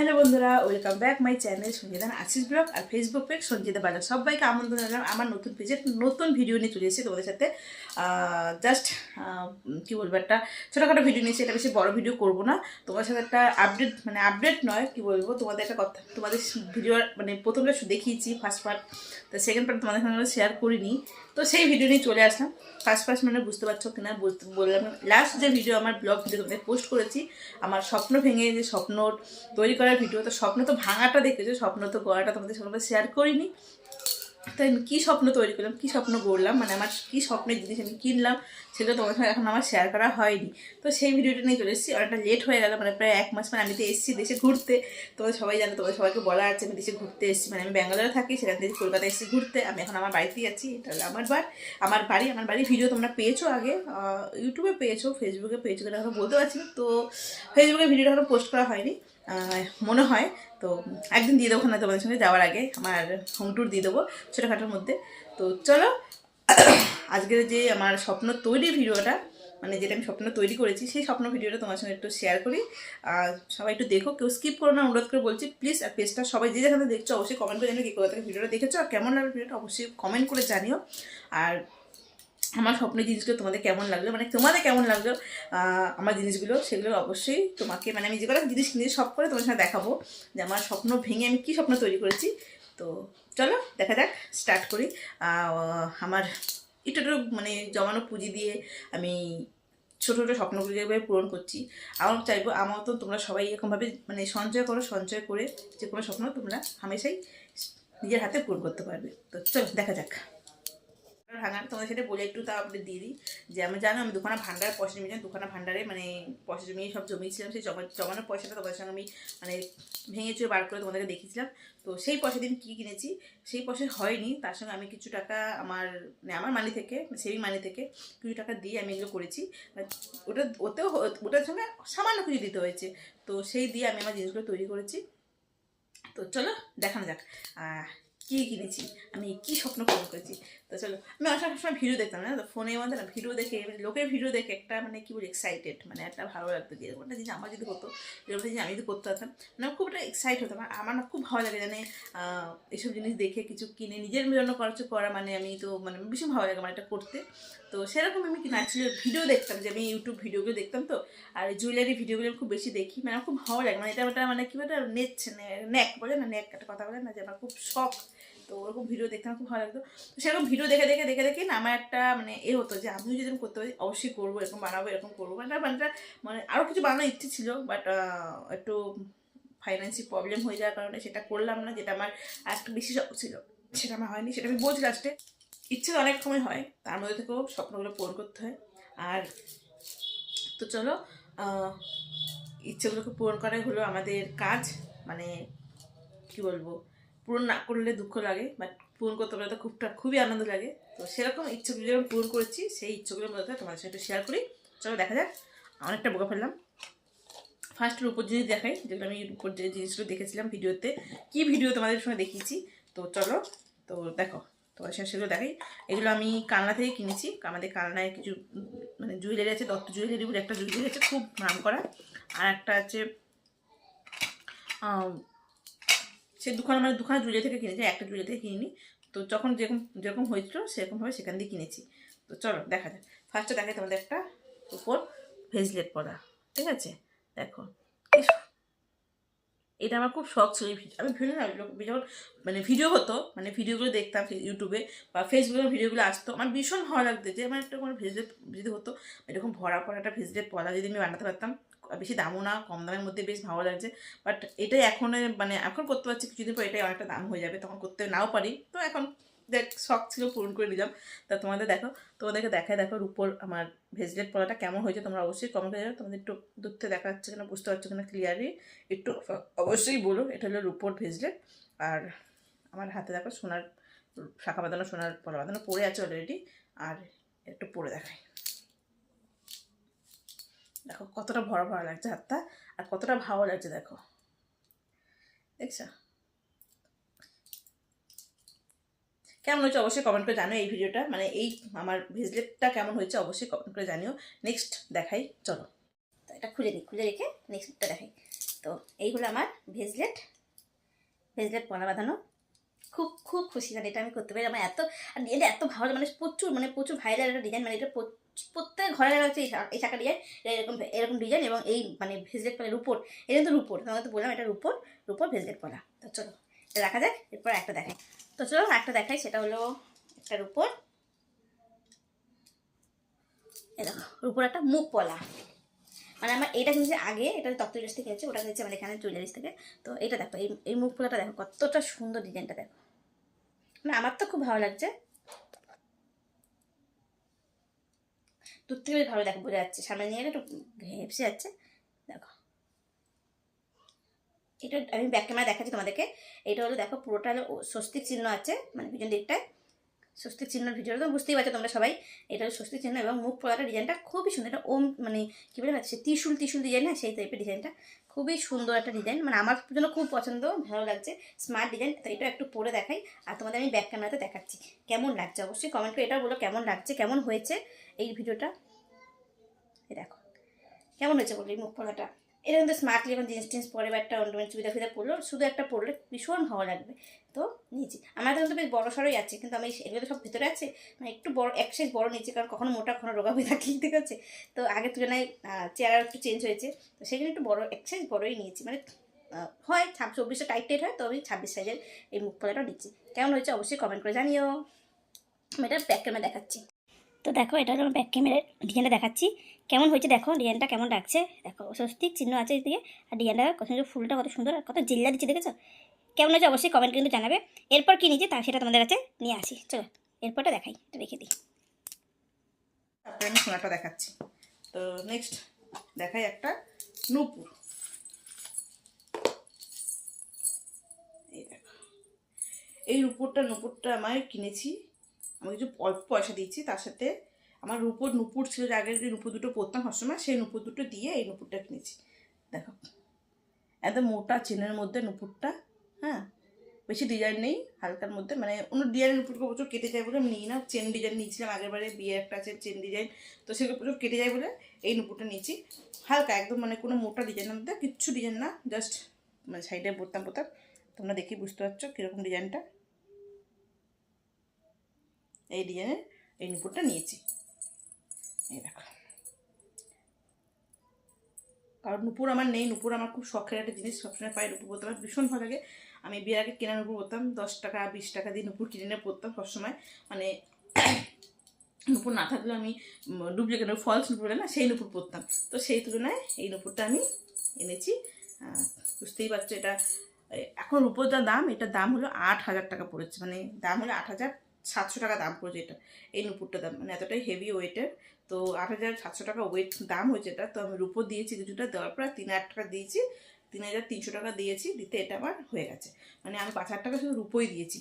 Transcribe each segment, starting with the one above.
Hello বন্ধুরা welcome back my channel সঞ্জিদান Ashis blog আর ফেসবুক পেজ সঞ্জিতা বাজার। সবাইকে আমন্ত্রণ জানালাম আমার নতুন পেজে নতুন ভিডিও নিয়ে চলে এসেছি তোমাদের সাথে। জাস্ট কী বলব একটা ছোটোখাটো ভিডিও নিয়েছি এটা বেশি বড় ভিডিও করব না। তোমার সাথে একটা আপডেট মানে আপডেট নয়, কী বলব, তোমাদের একটা কথা, তোমাদের ভিডিও মানে প্রথমটা দেখিয়েছি ফার্স্ট পার্ট তো সেকেন্ড পার্ট তোমাদের সঙ্গে শেয়ার করিনি। তো সেই ভিডিও নিয়ে চলে আসলাম। ফার্স্ট ফার্স্ট মানে বুঝতে পারছ কিনা বললাম লাস্ট যে ভিডিও আমার ব্লগ ভিডিও তোমাদের পোস্ট করেছি, আমার স্বপ্ন ভেঙে যে স্বপ্ন তৈরি করার ভিডিও তো স্বপ্ন তো ভাঙাটা দেখেছ, স্বপ্ন তো গড়াটা তোমাদের সঙ্গে শেয়ার করিনি। তো আমি কী স্বপ্ন তৈরি করলাম, কী স্বপ্ন গড়লাম মানে আমার কী স্বপ্নের জিনিস আমি কিনলাম, সেটা তোমার সঙ্গে এখন আমার শেয়ার করা হয়নি। তো সেই ভিডিওটা নিয়ে চলে এসেছি, অনেকটা লেট হয়ে গেল মানে প্রায় এক মাস মানে আমি তো এসেছি দেশে ঘুরতে। তোমাদের সবাই জানো তোমার সবাইকে বলা আছে আমি দেশে ঘুরতে এসেছি মানে আমি ব্যাঙ্গালোরে থাকি, সেখান থেকে কলকাতায় এসেছি ঘুরতে। আমি এখন আমার বাড়িতেই আছি, এটা হলো আমার বার, আমার বাড়ি, আমার বাড়ির ভিডিও তোমরা পেয়েছ আগে ইউটিউবে পেয়েছ ফেসবুকে পেয়েছ কিনা এখন বলতে পারছি তো ফেসবুকে ভিডিওটা এখনও পোস্ট করা হয়নি মনে হয়। তো একদিন দিয়ে দেবো না তোমাদের সঙ্গে যাওয়ার আগে, আমার হোম ট্যুর দিয়ে দেবো ছোটোখাটোর মধ্যে। তো চলো, আজকের যে আমার স্বপ্ন তৈরি ভিডিওটা মানে যেটা আমি স্বপ্ন তৈরি করেছি, সেই স্বপ্ন ভিডিওটা তোমার সঙ্গে একটু শেয়ার করি। আর সবাই একটু দেখো, কেউ স্কিপ করো না, অনুরোধ করে বলছি প্লিজ আর পেজটা সবাই যে যেখানে দেখছ, অবশ্যই কমেন্ট করে জানিও কি করে থেকে ভিডিওটা দেখেছ, আর কেমন লাগল ভিডিওটা অবশ্যই কমেন্ট করে জানিও। আর আমার স্বপ্নের জিনিসগুলো তোমাদের কেমন লাগল? মানে তোমাদের কেমন লাগল? আমার জিনিসগুলো, সেগুলো অবশ্যই তোমাকে মানে আমি যে কটা জিনিস কিনেছি সব করে তোমার সাথে দেখাবো যে আমার স্বপ্ন ভেঙে আমি কী স্বপ্ন তৈরি করেছি। তো চলো, দেখা যাক স্টার্ট করি। আমার একটু মানে জমানো পুঁজি দিয়ে আমি ছোটো ছোটো স্বপ্নগুলো যেভাবে পূরণ করছি। আমার চাইব, আমার তো তোমরা সবাই এরকমভাবে মানে সঞ্চয় করো, সঞ্চয় করে যে কোনো স্বপ্ন তোমরা হামেশাই নিজের হাতে পূরণ করতে পারবে। তো চলো, দেখা যাক। তোমাদের সেটা বলে একটু তা আপনি দিয়ে দিই। যে আমি জানো, আমি দুখানা ভান্ডার পয়সা জমিয়েছিলাম, দুখানা ভান্ডারে মানে পয়সা জমিয়ে সব জমিয়েছিলাম, সেই জমা জমানোর পয়সাটা তোমাদের সঙ্গে আমি মানে ভেঙে চুয়ে বার করে তোমাদেরকে দেখিয়েছিলাম। তো সেই পয়সা দিন কী কিনেছি? সেই পয়সা হয়নি, তার সঙ্গে আমি কিছু টাকা আমার মানে আমার মানি থেকে সেভিং মানি থেকে কিছু টাকা দিয়ে আমি এগুলো করেছি। মানে ওটা, ওতেও ওটার সঙ্গে সামান্য কিছু দিতে হয়েছে। তো সেই দিয়ে আমি আমার জিনিসগুলো তৈরি করেছি। তো চলো, দেখানো যাক কী কিনেছি, আমি কী স্বপ্ন পূরণ করেছি। তো চলো, আমি অনেক সময় ভিডিও দেখতাম না তো? ফোনের মধ্যে না, ভিডিও দেখে মানে লোকের ভিডিও দেখে একটা মানে কি বলি এক্সাইটেড মানে একটা ভালো লাগতো যে এরকম একটা জিনিস আমার যদি হতো, এরকম জিনিস আমি যদি করতে পারতাম মানে খুব একটা এক্সাইট হতাম। আমার না খুব ভালো লাগে, জানে এসব জিনিস দেখে কিছু কিনে, নিজের জন্য খরচ করা মানে আমি তো মানে ভীষণ ভালো লাগে আমার এটা করতে। তো সেরকম আমি ন্যাচুরাল ভিডিও দেখতাম, যে আমি ইউটিউব ভিডিওগুলো দেখতাম তো, আর জুয়েলারি ভিডিওগুলো আমি খুব বেশি দেখি মানে আমার খুব ভালো লাগে। মানে এটা মানে কি একটা নেট, নেক বলে না, নেক একটা কথা বলে না, যে আমার খুব শখ তো ওরকম ভিডিও দেখতে আমার খুব ভালো লাগতো। তো সেরকম ভিডিও দেখে দেখে দেখে দেখে না আমার একটা মানে এ হতো যে আমিও যদি করতে পারি, অবশ্যই করব, এরকম বানাবো, এরকম করব। মানে মানে মানে আরও কিছু বানানোর ইচ্ছে ছিল বাট একটু ফাইন্যান্সিয়াল প্রবলেম হয়ে যাওয়ার কারণে সেটা করলাম না, যেটা আমার আর একটু বেশি শখ ছিল। সেটা আমার হয়নি, সেটা আমি বলছি লাস্টে ইচ্ছে অনেক সময় হয়, তার মধ্যে থেকেও স্বপ্নগুলো পূরণ করতে হয়। আর তো চলো ইচ্ছেগুলোকে পূরণ করাই হলো আমাদের কাজ মানে কি বলব পূরণ না করলে দুঃখ লাগে বাট পূরণ করতে পারলে তো খুবটা খুবই আনন্দ লাগে। তো সেরকম ইচ্ছেগুলো যেরকম পূরণ করেছি, সেই ইচ্ছেগুলোর মধ্যে তোমাদের সাথে শেয়ার করি। চলো দেখা যাক, অনেকটা বোকা ফেললাম। ফার্স্টের উপর জিনিস দেখাই, যেগুলো আমি উপর যে জিনিসগুলো দেখেছিলাম ভিডিওতে, কি ভিডিও তোমাদের সঙ্গে দেখিয়েছি। তো চলো, তো দেখো, তোমাদের সঙ্গে সেগুলো দেখাই। এগুলো আমি কালনা থেকে কিনেছি। আমাদের কালনায় কিছু মানে জুয়েলারি আছে, দত্ত জুয়েলারি বলে একটা জুয়েলারি আছে, খুব নাম করা। আর একটা আছে সে দুখানা মানে দুখানা জুয়েলারি থেকে কিনেছি, একটা জুয়েলারি থেকে কিনিনি। তো যখন যেরকম যেরকম হয়েছিল সেরকমভাবে সেখান দিয়ে কিনেছি। তো চলো দেখা যাক। ফার্স্টে দেখাই তোমাদের একটা উপর ভেজলেট পরা, ঠিক আছে? দেখো এটা আমার খুব শখ ছিল আমি ভিডিও না যখন মানে ভিডিও হতো মানে ভিডিওগুলো দেখতাম ইউটিউবে বা ফেসবুকে ভিডিওগুলো আসতো। আমার ভীষণ ভালো লাগতো যে আমার একটা কোনো ভেজলেট যদি হতো, এরকম ভরা পড়া একটা ভেজলেট পলা যদি আমি বানাতে পারতাম। বেশি দামও না, কম দামের মধ্যে বেশ ভালো লাগছে। বাট এটাই এখন মানে এখন করতে পারছি, কিছুদিন পর এটাই অনেকটা দাম হয়ে যাবে, তখন করতে নাও পারি। তো এখন দেখ, শখ ছিল পূরণ করে নিলাম। তা তোমাদের দেখো, তোমাদেরকে দেখায় দেখো রূপোর আমার ভেজলেট পলাটা কেমন হয়েছে, তোমরা অবশ্যই কমেন্ট করে যাবে তোমাদের একটু দূর থেকে দেখা যাচ্ছে কিনা, বুঝতে পারছ কিনা ক্লিয়ারলি একটু অবশ্যই বলো, এটা হলো রূপোর ভেজলেট আর আমার হাতে দেখো সোনার, শাখা বাঁধানো সোনার পলা বাঁধানো পড়ে আছে অলরেডি আর একটু পরে দেখাই। দেখো, কতটা ভরা ভরা লাগছে হাতটা আর কতটা ভালো লাগছে, দেখো। দেখছ? কেমন হয়েছে অবশ্যই কমেন্ট করে জানো এই ভিডিওটা। মানে এই আমার ভেজলেটটা কেমন হয়েছে অবশ্যই কমেন্ট করে জানিও। নেক্সট দেখাই, চলো। তো এটা খুলে দিই, খুলে রেখে নেক্সটটা দেখাই। তো এই হলো আমার ভেজলেট ভেজলেট পলা বাঁধানো। খুব খুব খুশি মানে এটা আমি করতে পারি। আমার এত, আর এটা এত ভালো মানে প্রচুর মানে প্রচুর ভাইরাল একটা ডিজাইন মানে এটা প্রত্যেক ঘরে হচ্ছে এই শাখা ডিজাইন এরকম এরকম ডিজাইন এবং এই মানে ভেজলেট পলা রুপোর এটা কিন্তু রুপোর তোমাকে তো বললাম এটা রুপোর রুপোর ভেজলেট পলা। তো চলো, এটা রাখা যাক, এরপর একটা দেখাই। তো চলো, একটা দেখাই, সেটা হলো একটা রুপোর। দেখো, রুপোর একটা মুখ পলা। মানে আমার এটা কিনেছি আগে, এটা তত্ত্ব ড্রেস থেকে আছে ওটা কিনেছি আমার এখানে জুয়েলারিস থেকে। তো এটা দেখো, এই এই মুখ পোলাটা দেখো, কতটা সুন্দর ডিজাইনটা দেখো। মানে আমার তো খুব ভালো লাগছে। দূর থেকে ভালো দেখো বোঝা যাচ্ছে, সামনে নিয়ে গেলে একটু হেপসে যাচ্ছে। দেখো। এটা আমি ব্যাক ক্যামেরা দেখাচ্ছি তোমাদেরকে। এটা হলো, দেখো, পুরোটা হলো স্বস্তিক চিহ্ন আছে মানে পিছন দিকটায়। স্বস্তিক চিহ্নের ভিডিও তো বুঝতেই পারছ তোমরা সবাই। এটা হলো স্বস্তিক চিহ্ন এবং মুখ পড়াটা ডিজাইনটা খুবই সুন্দর। এটা ওম মানে কী বলে সে ত্রিশুল ত্রিশুল ডিজাইন না সেই টাইপের ডিজাইনটা খুবই সুন্দর একটা ডিজাইন মানে আমার জন্য খুব পছন্দ, ভালো লাগছে। স্মার্ট ডিজাইন তো এটা একটু পরে দেখাই। আর তোমাদের আমি ব্যাক ক্যামেরাতে দেখাচ্ছি। কেমন লাগছে? অবশ্যই কমেন্ট করে এটাও বলো, কেমন লাগছে? কেমন হয়েছে? এই ভিডিওটা। দেখো। কেমন হয়েছে বলো মুখ পড়াটা? এটা কিন্তু স্মার্টলি এখন জিন্স টিন্স পরে বা একটা অন্ডমেন্ট চুড়িদার ফিদার পরলো শুধু একটা পরলে ভীষণ ভালো লাগবে। তো নিয়েছি। আমার কিন্তু বেশ বড় সড়োই আছে, কিন্তু আমি এগুলো তো সব ভিতরে আছে। মানে একটু বড় এক সাইজ বড় নিয়েছি, কারণ কখনো মোটা, কখনো রোগা হয়ে থাকি, ঠিক আছে? তো আগের তুলনায় চেয়ার একটু চেঞ্জ হয়েছে। তো জন্য একটু বড়ো এক সাইজ বড়ই নিয়েছি। মানে হয় ছাব চব্বিশটা টাইট টাইট হয় তো আমি ছাব্বিশ সাইজের এই মুখ পলাটাও নিচ্ছি। কেমন হয়েছে অবশ্যই কমেন্ট করে জানিও। আমি এটা ব্যাক ক্যামেরা দেখাচ্ছি। তো দেখো, এটা হলো ব্যাক ক্যামেরার ডিজাইনটা দেখাচ্ছি। কেমন হয়েছে দেখো ডিজাইনটা কেমন লাগছে? দেখো স্বস্তিক চিহ্ন আছে এদিকে। আর ডিজাইনটা কত সুন্দর ফুলটা কত সুন্দর আর কত জিল্লা দিচ্ছে, দেখেছ? কেমন হয়েছে অবশ্যই কমেন্ট কিন্তু জানাবে। এরপর কি নিয়েছে তা সেটা তোমাদের কাছে নিয়ে আসি। চলো, এরপরটা দেখাই, এটা রেখে দিই। তারপরে আমি সোনাটা দেখাচ্ছি। তো নেক্সট দেখাই একটা নূপুর। এই দেখো, এই রূপুরটা নূপুরটা আমার কিনেছি আমি কিছু অল্প পয়সা দিয়েছি, তার সাথে আমার রূপোর নূপুর ছিল আগের যে নূপুর দুটো পরতাম সবসময়, সেই নূপুর দুটো দিয়ে এই নূপুরটা কিনেছি। দেখো একদম মোটা চেনের মধ্যে নূপুরটা হ্যাঁ? বেশি ডিজাইন নেই, হালকার মধ্যে মানে অন্য ডিজাইনের উপরকে প্রচুর কেটে যায় বলে আমি নিই না। চেন ডিজাইন নিয়েছিলাম, আগের বারে বিয়ে একটা আছে চেন ডিজাইন তো সেগুলো প্রচুর কেটে যায় বলে এই নুপুরটা নিয়েছি। হালকা, একদম মানে কোনো মোটা ডিজাইনের মধ্যে, কিচ্ছু ডিজাইন না জাস্ট মানে সাইডে পরতাম পরতাম। তোমরা দেখি বুঝতে পারছ কীরকম ডিজাইনটা এই ডিজাইনের এই নুপুরটা নিয়েছি। এই দেখো। কারণ নুপুর আমার নেই, নুপুর আমার খুব শখের একটা জিনিস, সবসময় পাই নুপুর পরতে আমার ভীষণ ভালো লাগে। আমি বিয়ের আগে কেনা নুপুর পরতাম দশ টাকা, বিশ টাকা দিয়ে নুপুর কিনে নিয়ে পরতাম সবসময়। মানে নুপুর না থাকলে আমি ডুপ্লিকেট ফলস নুপুর না, সেই নুপুর পরতাম। তো সেই তুলনায় এই নুপুরটা আমি এনেছি। বুঝতেই পারছ এটা এখন রূপোর দাম, এটার দাম হলো আট হাজার টাকা পড়েছে। মানে দাম হলো আট হাজার সাতশো টাকা দাম পড়েছে এটা। এই নুপুরটার দাম মানে এতটাই হেভি ওয়েটের তো আট হাজার সাতশো টাকা ওয়েট দাম হয়েছে এটা। তো আমি রূপো দিয়েছি কিছুটা, দেওয়ার পর তিন হাজার টাকা দিয়েছি, তিন হাজার তিনশো টাকা দিয়েছি, দিতে এটা আমার হয়ে গেছে। মানে আমি পাঁচ হাজার টাকা শুধু রূপোই দিয়েছি।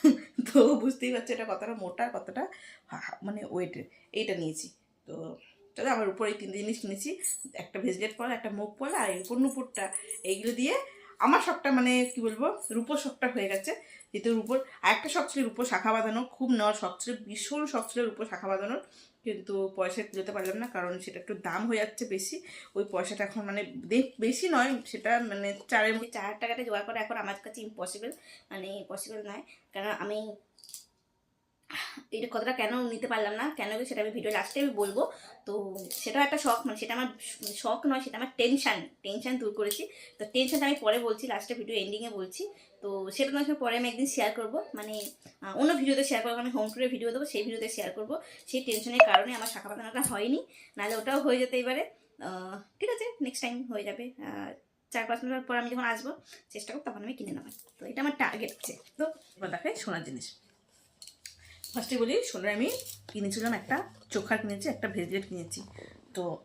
তো বুঝতেই পারছি এটা কতটা মোটা, কতটা মানে ওয়েটের এইটা নিয়েছি। তো চলো আমার উপর এই তিন জিনিস কিনেছি একটা ভেজলেট পলা একটা মুখ পলা আর এই উপর নুপুরটা। এইগুলো দিয়ে আমার শখটা মানে কি বলব, রূপোর শখটা হয়ে গেছে। যেহেতু রূপোর, আরেকটা শখ ছিল রূপোর শাখা বাঁধানো, খুব নেওয়ার সবচেয়ে ভীষণ শখ ছিল রূপোর শাখা বাঁধানোর। কিন্তু পয়সা তুলতে পারলাম না, কারণ সেটা একটু দাম হয়ে যাচ্ছে বেশি। ওই পয়সাটা এখন মানে বেশি নয়, সেটা মানে চারের মধ্যে চার হাজার টাকাটা জোগাড় করা এখন আমার কাছে ইম্পসিবল মানে পসিবল নয়। কারণ আমি এটা কথাটা কেন নিতে পারলাম না, কেন সেটা আমি ভিডিও লাস্টে আমি বলব। তো সেটাও একটা শখ মানে সেটা আমার শখ নয়, সেটা আমার টেনশান টেনশান দূর করেছি। তো টেনশানটা আমি পরে বলছি লাস্টে ভিডিও এন্ডিংয়ে বলছি। তো সেটা তোমার পরে আমি একদিন শেয়ার করব। মানে অন্য ভিডিওতে শেয়ার করব আমি হোম টুরের ভিডিও দেবো, সেই ভিডিওতে শেয়ার করব। সেই টেনশনের কারণে আমার শাখা পাতানোটা হয়নি, নাহলে ওটাও হয়ে যেতে এবারে ঠিক আছে নেক্সট টাইম হয়ে যাবে। চার পাঁচ মিনিট পর আমি যখন আসব, চেষ্টা করব, তখন আমি কিনে নেব তো এটা আমার টার্গেট আছে তো দেখাই সোনার জিনিস। ফার্স্টে বলি সোনার আমি কিনেছিলাম একটা, চোখার কিনেছি, একটা ভেজলেট কিনেছি। তো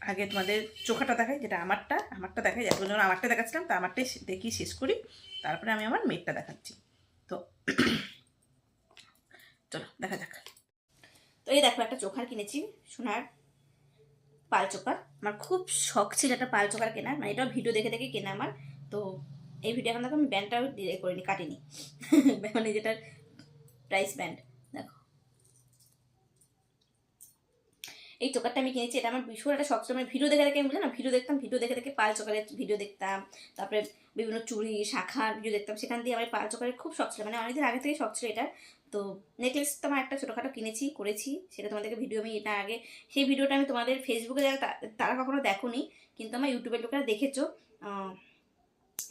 আগে তোমাদের চোখাটা দেখাই, যেটা আমারটা আমারটা দেখাই এতজন আমারটা দেখাচ্ছিলাম, তো আমারটাই দেখি শেষ করি, তারপরে আমি আমার মেয়েরটা দেখাচ্ছি। তো চলো, দেখা যাক। তো এই দেখো, একটা চোখার কিনেছি, সোনার পাল চোকার আমার খুব শখ ছিল একটা পাল চোকার কেনার মানে এটাও ভিডিও দেখে দেখে কেনা আমার। তো এই ভিডিও এখন দেখো আমি ব্যান্ডটাও ডিলে করিনি, কাটিনি। মানে যেটার প্রাইস ব্যান্ড দেখো। এই চোকারটা আমি কিনেছি, এটা আমার ভীষণ একটা শখ মানে ভিডিও দেখে দেখে আমি বললাম, না, ভিডিও দেখতাম, ভিডিও দেখে দেখে পাল চোকারের ভিডিও দেখতাম, তারপরে বিভিন্ন চুড়ি শাখার ভিডিও দেখতাম, সেখান দিয়ে আমার পাল চোকারের খুব শখ ছিল। মানে অনেকদিন আগে থেকেই শখ ছিল এটা তো নেকলেস তো আমার একটা ছোটোখাটো কিনেছি, করেছি, সেটা তোমাদেরকে ভিডিও আমি এটা আগে, সেই ভিডিওটা আমি তোমাদের ফেসবুকে যারা তারা কখনো দেখোনি, কিন্তু আমার ইউটিউবের লোকেরা দেখেছ।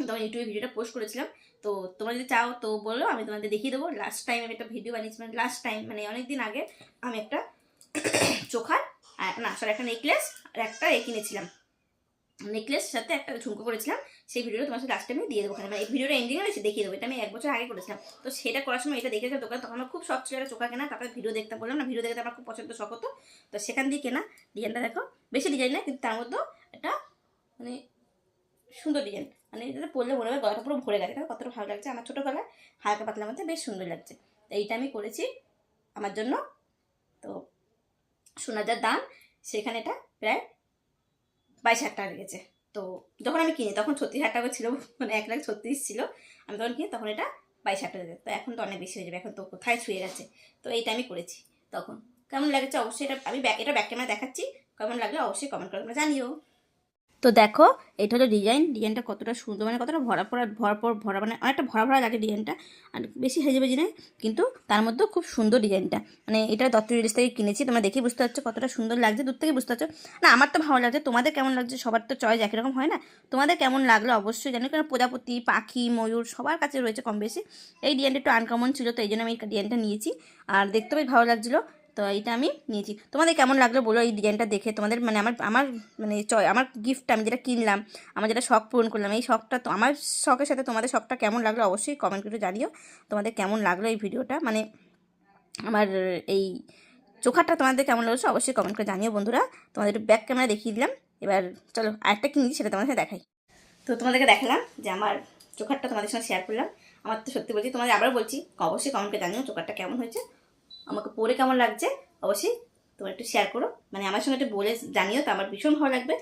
তখন ইউটিউবে ভিডিওটা পোস্ট করেছিলাম। তো তোমরা যদি চাও তো বলো, আমি তোমাদের দেখিয়ে দেবো। লাস্ট টাইম আমি একটা ভিডিও বানিয়েছি মানে লাস্ট টাইম মানে অনেক দিন আগে আমি একটা চোখার না সরি একটা নেকলেস আর একটা এ কিনেছিলাম। নেকলেস সাথে একটা ঝুমকো করেছিলাম, সেই ভিডিওটা তোমার সাথে লাস্ট টাইমে দিয়ে দেবো ওখানে মানে এই ভিডিওটা এন্ডিং আমি দেখিয়ে দেবো। এটা আমি এক বছর আগে করেছিলাম। তো সেটা করার সময় এটা দেখেছিলাম দোকান তখন আমার খুব শখ ছিল একটা চোখা কেনা, তারপরে ভিডিও দেখতে বললাম, না ভিডিও দেখতে আমার খুব পছন্দ শখ হতো। তো সেখান দিয়ে কেনা। ডিজাইনটা দেখো, বেশি ডিজাইন না, কিন্তু তার মধ্যেও একটা মানে সুন্দর ডিজাইন মানে এটা পরলে মনে হয় গলাটা পুরো ভরে গেছে। কতটা ভালো লাগছে। আমার ছোটো গলা হালকা পাতলার মধ্যে বেশ সুন্দর লাগছে। তো এইটা আমি করেছি আমার জন্য। তো সোনার যার দাম, সেখানে এটা প্রায় বাইশ হাজার টাকা লেগেছে। তো যখন আমি কিনি, তখন ছত্রিশ হাজার টাকা ছিল মানে এক লাখ ছত্রিশ ছিল। আমি তখন কিনি, তখন এটা বাইশ হাজার টাকা তো এখন তো অনেক বেশি হয়ে যাবে। এখন তো কোথায় ছুঁয়ে গেছে। তো এইটা আমি করেছি তখন। কেমন লাগছে? অবশ্যই এটা আমি ব্যাক এটা ব্যাক ক্যামেরা দেখাচ্ছি। কেমন লাগলে? অবশ্যই কমেন্ট করে জানিও। তো দেখো, এটা হলো ডিজাইন ডিজাইনটা কতটা সুন্দর মানে কতটা ভরা ভরা ভরা পর ভরা মানে অনেকটা ভরা ভরা লাগে ডিজাইনটা আর বেশি হেজে বেজি নয়, কিন্তু তার মধ্যেও খুব সুন্দর ডিজাইনটা মানে এটা দত্ত রিলিজ থেকে কিনেছি, তোমরা দেখেই বুঝতে পারছ কতটা সুন্দর লাগছে, দূর থেকে বুঝতে পারছ। না, আমার তো ভালো লাগছে, তোমাদের কেমন লাগছে সবার তো চয়েস একই রকম, হয় না? তোমাদের কেমন লাগল অবশ্যই জানি কারণ প্রজাপতি, পাখি, ময়ূর সবার কাছে রয়েছে কম বেশি। এই ডিজাইনটা একটু আনকমন ছিল, তো এই জন্য আমি ডিজাইনটা নিয়েছি, আর দেখতে বেশ ভালো লাগছিল। তো এইটা আমি নিয়েছি। তোমাদের কেমন লাগল বলো এই ডিজাইনটা দেখে? তোমাদের মানে আমার আমার মানে চয় আমার গিফট আমি যেটা কিনলাম, আমার যেটা শখ পূরণ করলাম, এই শখটা তো, আমার শখের সাথে তোমাদের শখটা কেমন লাগল অবশ্যই কমেন্ট করে জানিও। তোমাদের কেমন লাগল এই ভিডিওটা মানে আমার এই চোখাটা তোমাদের কেমন লাগছে অবশ্যই কমেন্ট করে জানিও বন্ধুরা। তোমাদের ব্যাক ক্যামেরা দেখিয়ে দিলাম। এবার চলো আরেকটা কিনেছি, সেটা তোমাদের সাথে দেখাই। তো তোমাদেরকে দেখালাম যে আমার চোখারটা তোমাদের সঙ্গে শেয়ার করলাম। আমার তো সত্যি বলছি, তোমাদের আবার বলছি, অবশ্যই কমেন্ট জানিও চোখারটা কেমন হয়েছে। আমাকে পরে কেমন লাগছে, অবশ্যই তোমরা একটু শেয়ার করো। মানে আমার সঙ্গে একটু বলে জানিও, তো আমার ভীষণ ভালো লাগবে।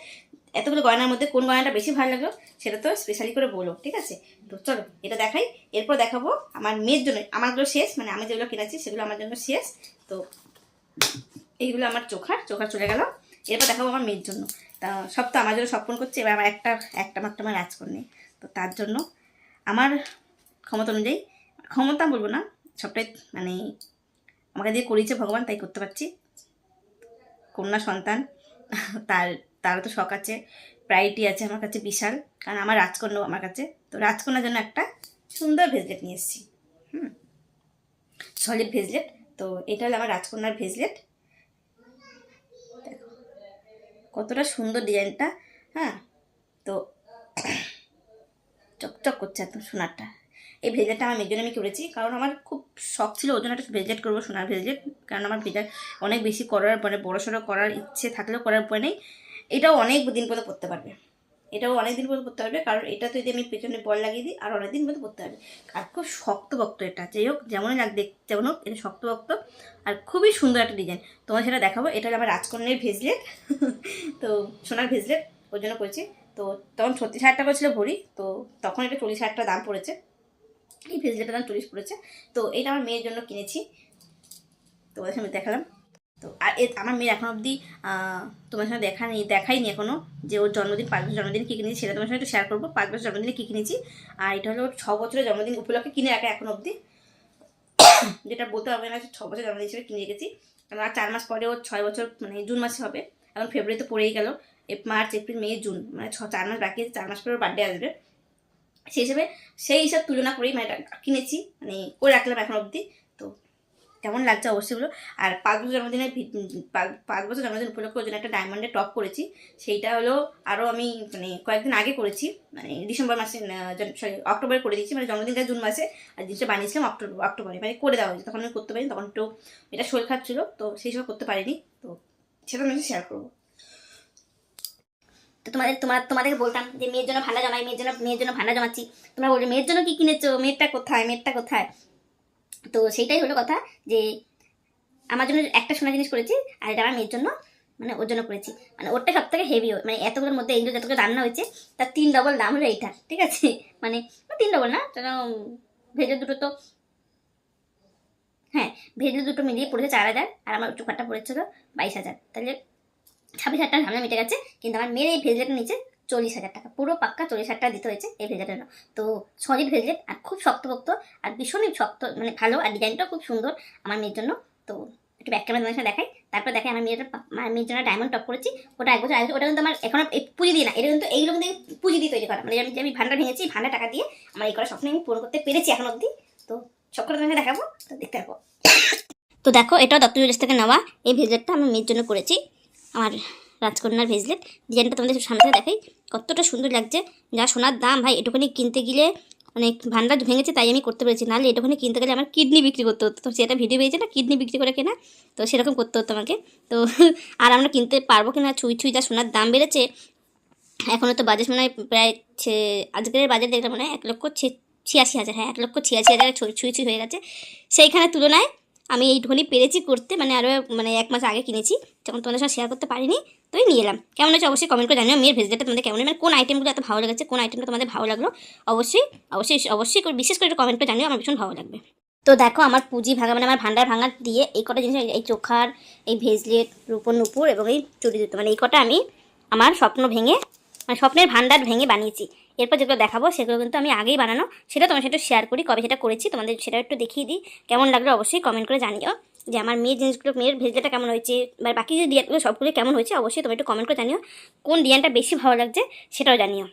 এতগুলো গয়নার মধ্যে কোন গয়নাটা বেশি ভালো লাগল, সেটা তো স্পেশালি করে বলো, ঠিক আছে? তো চলো, এটা দেখাই। এরপর দেখাবো আমার মেয়ের জন্য, আমারগুলো শেষ মানে আমি যেগুলো কিনেছি সেগুলো আমার জন্য শেষ। তো এইগুলো আমার চোখার চোখার চলে গেল। এরপর দেখাবো আমার মেয়ের জন্য। তা সব তো আমার জন্য স্বপ্ন করছে, এবার আমার একটা একটা মাত্র আমার নেই। তো তার জন্য আমার ক্ষমতা অনুযায়ী, ক্ষমতা বলব না, সবটাই মানে আমাকে দিয়ে করিয়েছে ভগবান, তাই করতে পারছি। কন্যা সন্তান, তার, তারও তো শখ আছে প্রায়োরিটি আছে আমার কাছে বিশাল, কারণ আমার রাজকন্যাও আমার কাছে। তো রাজকন্যার জন্য একটা সুন্দর ভেজলেট নিয়ে এসেছি। হুম সলিড ভেজলেট তো এটা হলো আমার রাজকন্যার ভেজলেট কতটা সুন্দর ডিজাইনটা হ্যাঁ। তো চকচক করছে একদম সোনারটা। এই ভেজলেটটা আমার মেয়ের জন্য আমি করেছি, কারণ আমার খুব শখ ছিল, ওই জন্য একটা ভেজলেট করব, সোনার ভেজলেট কারণ আমার ভেজলেট অনেক বেশি করার মানে বড়ো সড়ো করার ইচ্ছে থাকলেও করার পরে নেই। এটাও অনেক দিন পর্যন্ত করতে পারবে। এটাও অনেক দিন পর্যন্ত পড়তে পারবে। কারণ এটা তো যদি আমি পেছনে বল লাগিয়ে দিই, আর অনেক দিন পর্যন্ত পড়তে পারবে। আর খুব শক্তভক্ত এটা। যাই হোক, যেমনই লাগ দেখ যেমন হোক, এটা শক্তভক্ত। আর খুবই সুন্দর একটা ডিজাইন তোমার সেটা দেখাবো। এটা আমার রাজকন্যার ভেজলেট তো সোনার ভেজলেট ওই জন্য করেছি। তো তখন ছত্রিশ হাজার টাকা ছিল ভরি। তো তখন এটা চল্লিশ হাজার টাকা দাম পড়েছে। এই ভেজলেটের দাম চল্লিশ পড়েছে তো এটা আমার মেয়ের জন্য কিনেছি। তোমাদের সঙ্গে দেখালাম। তো আর আমার মেয়ের এখন অবধি তোমার সঙ্গে দেখা নেই, দেখাইনি এখনও যে ওর জন্মদিন, পাঁচ বছর জন্মদিন কী কিনেছি সেটা তোমার সঙ্গে একটু শেয়ার করব। পাঁচ বছর জন্মদিনে কী কিনেছি? আর এটা হলো ছ বছরের জন্মদিন উপলক্ষে কিনে রাখা এখন অবধি। যেটা বলতে হবে না ছ বছর জন্মদিন হিসেবে কিনে রেখেছি। কারণ আর চার মাস পরে ওর ছয় বছর মানে জুন মাসে হবে। এখন ফেব্রুয়ারিতে পড়েই গেল। মার্চ, এপ্রিল, মে, জুন মানে ছ, চার মাস বাকি চার মাস পরে ওর বার্থডে আসবে। সেই হিসেবে সেই হিসাব তুলনা করেই মানে কিনেছি মানে করে রাখলাম এখন অবধি। তো কেমন লাগছে অবশ্যই বলো। আর পাঁচ বছর জন্মদিনের পাঁচ বছর জন্মদিন উপলক্ষে ওই জন্য একটা ডায়মন্ডের টপ করেছি। সেইটা হলো আরও আমি মানে কয়েকদিন আগে করেছি মানে ডিসেম্বর মাসে সরি অক্টোবরে করে দিয়েছি মানে জন্মদিনটা জুন মাসে। আর জিনিসটা বানিয়েছিলাম অক্টোবর অক্টোবরে মানে করে দেওয়া হয়েছে। তখন আমি করতে পারিনি, তখন একটু এটা শরীর খারাপ ছিল তো সেই সময় করতে পারিনি। তো সেটা আমি শেয়ার করব। তো তোমাদের, তোমার, তোমাদেরকে বলতাম যে মেয়ের জন্য ভান্ডা জমাই, মেয়ের জন্য মেয়ের জন্য ভান্ডা জমাচ্ছি। তোমরা বলবে, মেয়ের জন্য কী কিনেছো? মেয়েরটা কোথায়? মেয়েরটা কোথায়? তো সেইটাই হলো কথা যে আমার জন্য একটা সোনা জিনিস করেছি আর এটা আমার মেয়ের জন্য মানে ওর জন্য করেছি। মানে ওরটা সব থেকে হেভি মানে এতগুলোর মধ্যে এইগুলো যতগুলো রান্না হয়েছে, তার তিন ডবল দাম হলো এইটার, ঠিক আছে? মানে তিন ডবল না কেন ভেজে দুটো তো হ্যাঁ ভেজে দুটো মিলিয়ে পড়েছে চার হাজার, আর আমার চোখারটা পড়েছিল বাইশ হাজার। তাহলে ছাব্বিশ হাজার টাকা ঝামেলা মিটে গেছে, কিন্তু আমার মেয়ের এই ভেজলেটের নিচে চল্লিশ হাজার টাকা। পুরো পাক্কা চল্লিশ হাজার টাকা দিতে হয়েছে এই ভেজলেটের। তো সলিড ভেজলেট আর খুব শক্তপোক্ত আর ভীষণই শক্ত মানে ভালো, আর ডিজাইনটাও খুব সুন্দর আমার মেয়ের জন্য। তো একটু ব্যাক ক্যামেরা তোমার সাথে দেখাই। তারপর দেখাই আমার আমার মেয়ের জন্য ডায়মন্ড টপ করেছি। ওটা এক বছর ওটা কিন্তু আমার এখনও পুঁজি দিয়ে না। এটা কিন্তু এইগুলো কিন্তু পুঁজি দিয়ে তৈরি করা। মানে আমি যে আমি ভান্ডার ভেঙেছি, ভান্ডার টাকা দিয়ে আমার এই করা স্বপ্ন আমি পূরণ করতে পেরেছি এখন অবধি। তো সব তোমাকে দেখাবো, তো দেখতে পাবো তো দেখো এটা দত্ত জুয়েলার্স থেকে নেওয়া। এই ভেজলেটটা আমি মেয়ের জন্য করেছি। আমার রাজকন্যার ভেজলেট ডিজাইনটা তোমাদের সামনে দেখাই। কতটা সুন্দর লাগছে। যা সোনার দাম, ভাই এটুখানি কিনতে গেলে অনেক ভান্ডার ভেঙেছে, তাই আমি করতে পেরেছি। নাহলে এটুখানি কিনতে গেলে আমার কিডনি বিক্রি করতে হতো। তো সেটা ভিডিও পেয়েছে না? কিডনি বিক্রি করে কেনা? তো সেরকম করতে হতো আমাকে। তো আর আমরা কিনতে পারব কি না ছুঁই ছুঁই যা সোনার দাম বেড়েছে এখনও তো বাজেট মনে হয় প্রায় আজকের বাজেট দেখলাম মনে হয় এক লক্ষ ছিয়াশি হাজার হ্যাঁ এক লক্ষ ছিয়াশি হাজার ছুঁই ছুঁই হয়ে গেছে। সেইখানে তুলনায় আমি এইটুখানি পেরেছি করতে মানে আরও মানে এক মাস আগে কিনেছি তখন তোমাদের সঙ্গে শেয়ার করতে পারিনি, তো এই নিয়ে এলাম। কেমন হয়েছে অবশ্যই কমেন্ট করে জানিও। মেয়ের ভেজলেটটা তোমাদের কেমন মানে কোন আইটেমগুলো এত ভালো লেগেছে, কোন আইটেমটা তোমাদের ভালো লাগল, অবশ্যই অবশ্যই অবশ্যই বিশেষ করে কমেন্ট করে জানিও, আমার ভীষণ ভালো লাগবে। তো দেখো, আমার পুঁজি ভাঙা মানে আমার ভান্ডার ভাঙা দিয়ে এই কটা জিনিস, এই চোখার, এই ভেজলেট রূপর নুপুর এবং এই চুরি জুতো মানে এই কটা আমি আমার স্বপ্ন ভেঙে মানে স্বপ্নের ভান্ডার ভেঙে বানিয়েছি। এরপর যেগুলো দেখাবো, সেগুলো কিন্তু আমি আগেই বানানো। সেটা তোমার সাথে শেয়ার করি, কবে সেটা করেছি, তোমাদের সেটা একটু দেখিয়ে দিই। কেমন লাগল অবশ্যই কমেন্ট করে জানিও। যে আমার মেয়ের জিনিসগুলো, মেয়ের ভেজলেটা কেমন হয়েছে, বা বাকি যে ডিজাইনগুলো সবগুলো কেমন হয়েছে, অবশ্যই তোমরা একটু কমেন্ট করে জানিও। কোন ডিজাইনটা বেশি ভালো লাগছে, সেটাও জানিও।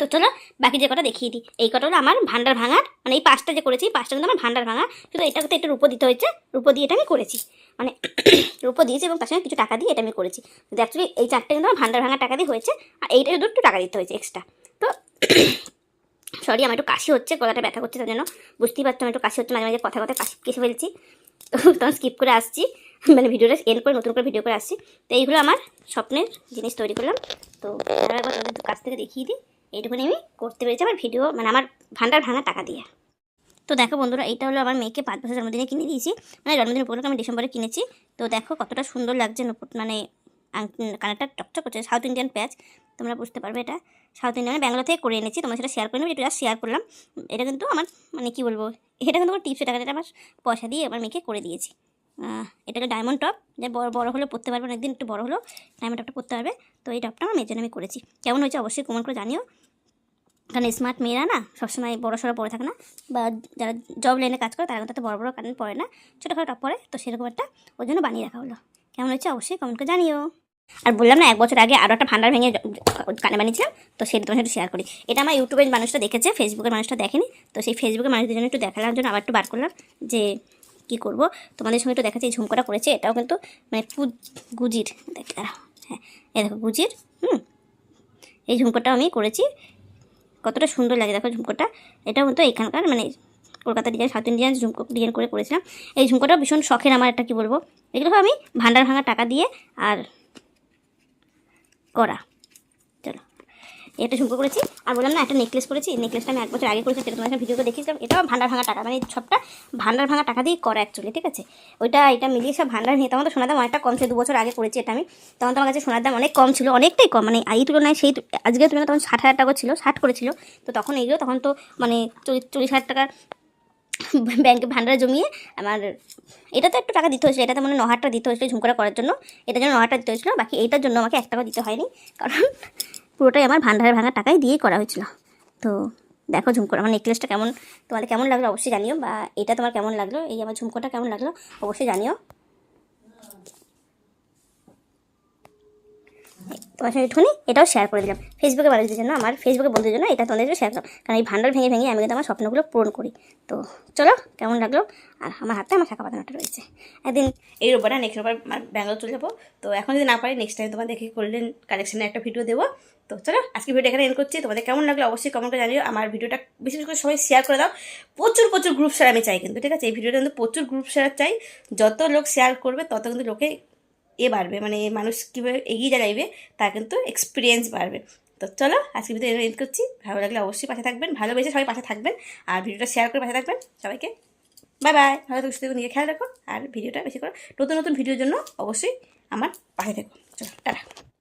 তো চলো, বাকি যে কটা দেখিয়ে দিই। এই কটা হলো আমার ভান্ডার ভাঙার মানে এই পাঁচটা যে করেছি পাঁচটা কিন্তু আমার ভান্ডার ভাঙা। কিন্তু এটা কিন্তু একটু রূপো দিতে হয়েছে, রূপো দিয়ে এটা আমি করেছি। মানে রূপো দিয়েছি এবং তার সঙ্গে কিছু টাকা দিয়ে এটা আমি করেছি। অ্যাকচুয়ালি এই চারটে কিন্তু আমার ভান্ডার ভাঙার টাকা দিয়ে হয়েছে, আর এইটা শুধু একটু টাকা দিতে হয়েছে এক্সট্রা তো সরি আমার একটু কাশি হচ্ছে, গলাটা ব্যথা করছে, তার জন্য বুঝতেই পারছ, আমার একটু কাশি হচ্ছে, মাঝে মাঝে কথা কথা কাশি কেসে ফেলছি তো তখন স্কিপ করে আসছি। মানে ভিডিওটা এন্ড করে, নতুন করে ভিডিও করে আসছি। তো এইগুলো আমার স্বপ্নের জিনিস তৈরি করলাম। তো একবার কাছ থেকে দেখিয়ে দিই। এইটুকুনি আমি করতে পেরেছি আমার ভিডিও মানে আমার ভান্ডার ভাঙা টাকা দিয়ে। তো দেখো বন্ধুরা, এইটা হলো আমার মেয়েকে পাঁচ বছর জন্মদিনে কিনে দিয়েছি। মানে জন্মদিন উপলক্ষে আমি ডিসেম্বরে কিনেছি। তো দেখো কতটা সুন্দর লাগছে মানে কানেরটা টকটক করছে সাউথ ইন্ডিয়ান প্যাচ তোমরা বুঝতে পারবে এটা। সাউথ ইন্ডিয়ান ব্যাঙ্গালোর থেকে করে এনেছি, তোমরা সেটা শেয়ার করে নেবে এটা শেয়ার করলাম। এটা কিন্তু আমার মানে কি বলব, এটা কিন্তু আমার টিপস টাকা এটা আমার পয়সা দিয়ে আমার মেয়েকে করে দিয়েছি। এটা ডায়মন্ড টপ যে বড় বড় হলে পড়তে পারবে, অনেকদিন একটু বড় হলো ডায়মন্ড টপটা পড়তে পারবে। তো এই টপটা আমার মেয়ের জন্য আমি করেছি। কেমন হয়েছে অবশ্যই কমেন্ট করে জানিও। কারণ স্মার্ট মেয়েরা না, সবসময় বড়ো সড়ো পরে থাকে না, বা যারা জব লাইনে কাজ করে, তারা কিন্তু এত বড় বড় কারেন্ট পড়ে না। ছোটোখাটো টপ পরে তো সেরকম একটা ওর জন্য বানিয়ে রাখা হলো। কেমন হয়েছে অবশ্যই কমেন্ট করে জানিও। আর বললাম না, এক বছর আগে আরও একটা ভান্ডার ভেঙে কানে বানিয়েছিলাম, তো সেটা তোমার সাথে শেয়ার করি। এটা আমার ইউটিউবের মানুষটা দেখেছে ফেসবুকের মানুষটা দেখেনি, তো সেই ফেসবুকের মানুষদের জন্য একটু দেখালাম, জন্য আবার একটু বার করলাম যে কি করব। তোমাদের সঙ্গে একটু দেখাচ্ছি ঝুমকোটা করেছে, এটাও কিন্তু মানে গুজির, দেখ হ্যাঁ এই দেখো গুজির, হুম, এই ঝুমকোটা আমি করেছি, কতটা সুন্দর লাগে দেখো ঝুমকোটা, এটাও কিন্তু এখানকার মানে কলকাতা ডিজাইন সাউথ ইন্ডিয়ান ঝুমকো ডিজাইন করে করেছিলাম, এই ঝুমকোটা ভীষণ শখের, আমার একটা কি বলব, এগুলো আমি ভান্ডার ভাঙা টাকা দিয়ে, আর করা। চলো। এটা ঝুমকো করেছি। আর বললাম না, একটা নেকলেস করেছি নেকলেসটা আমি এক বছর আগে করেছি, সেটা তোমার ভিডিওতে দেখিয়েছিলাম এটাও ভান্ডার ভাঙা টাকা। মানে সবটা ভান্ডার ভাঙা টাকা দিয়ে করা অ্যাকচুয়ালি ঠিক আছে? ওইটা, এটা মিলিয়ে সব ভান্ডার নিয়ে, তখন তো সোনার দাম অনেকটা কম ছিল দু বছর আগে করেছি এটা আমি। তখন তো আমার কাছে সোনার দাম অনেক কম ছিল, অনেকটাই কম। মানে এই তুলনায় সেই আজকে তুলনায় তখন ষাট হাজার টাকা ছিল, ষাট করেছিল। তো তখন এইগুলো, তখন তো মানে চল্লিশ হাজার টাকা ব্যাংকে ভান্ডারে জমিয়ে আমার, এটা তো একটু টাকা দিতে হয়েছিল, এটাতে মানে ন হাজার দিতে হয়েছিল ঝুমকোটা করার জন্য, এটার জন্য ন হাজার দিতে হয়েছিল, বাকি এইটার জন্য আমাকে এক টাকা দিতে হয়নি, কারণ পুরোটাই আমার ভান্ডারে ভাঙা টাকাই দিয়েই করা হয়েছিল। তো দেখো ঝুমকোটা আমার নেকলেসটা কেমন, তোমাদের কেমন লাগল অবশ্যই জানিও, বা এটা তোমার কেমন লাগল, এই আমার ঝুমকোটা কেমন লাগল অবশ্যই জানিও। তোমার সঙ্গে একটুখানি এটাও শেয়ার করে দিলাম। ফেসবুকে মানুষদের জন্য, আমার ফেসবুকে বন্ধুদের জন্য এটা তোমাদের শেয়ার করলাম। কারণ এই ভান্ডার ভেঙে ভেঙে আমি কিন্তু আমার স্বপ্নগুলো পূরণ করি। তো চলো, কেমন লাগল? আর আমার হাতে আমার শাখা বাঁধানোটা রয়েছে। একদিন এই রোববার নেক্সট রোববার ব্যাঙ্গালোর চলে যাব। তো এখন যদি না পারি নেক্সট টাইম তোমার দেখে করলেন কালেকশনে একটা ভিডিও দেবো। তো চলো, আজকে ভিডিও এখানে এন্ড করছি। তোমাদের কেমন লাগল অবশ্যই কমেন্ট জানিও। আমার ভিডিওটা বিশেষ করে সবাই শেয়ার করে দাও। প্রচুর প্রচুর গ্রুপ শেয়ার আমি চাই কিন্তু, ঠিক আছে? এই ভিডিওটা কিন্তু প্রচুর গ্রুপ শেয়ার চাই। যত লোক শেয়ার করবে, তত কিন্তু লোকে এ বাড়বে মানে মানুষ কীভাবে এগিয়ে যাইবে তা কিন্তু এক্সপিরিয়েন্স বাড়বে। তো চলো আজকে ভিডিও এন্ড করছি। ভালো লাগলে অবশ্যই পাশে থাকবেন, ভালোবেসে সবাই পাশে থাকবেন আর ভিডিওটা শেয়ার করে পাশে থাকবেন সবাইকে। বাই বাই ভালো থাকো, সুস্থ নিজে খেয়াল রাখো আর ভিডিওটা বেশি করো নতুন নতুন ভিডিওর জন্য অবশ্যই আমার পাশে থেকো। চলো, টাটা।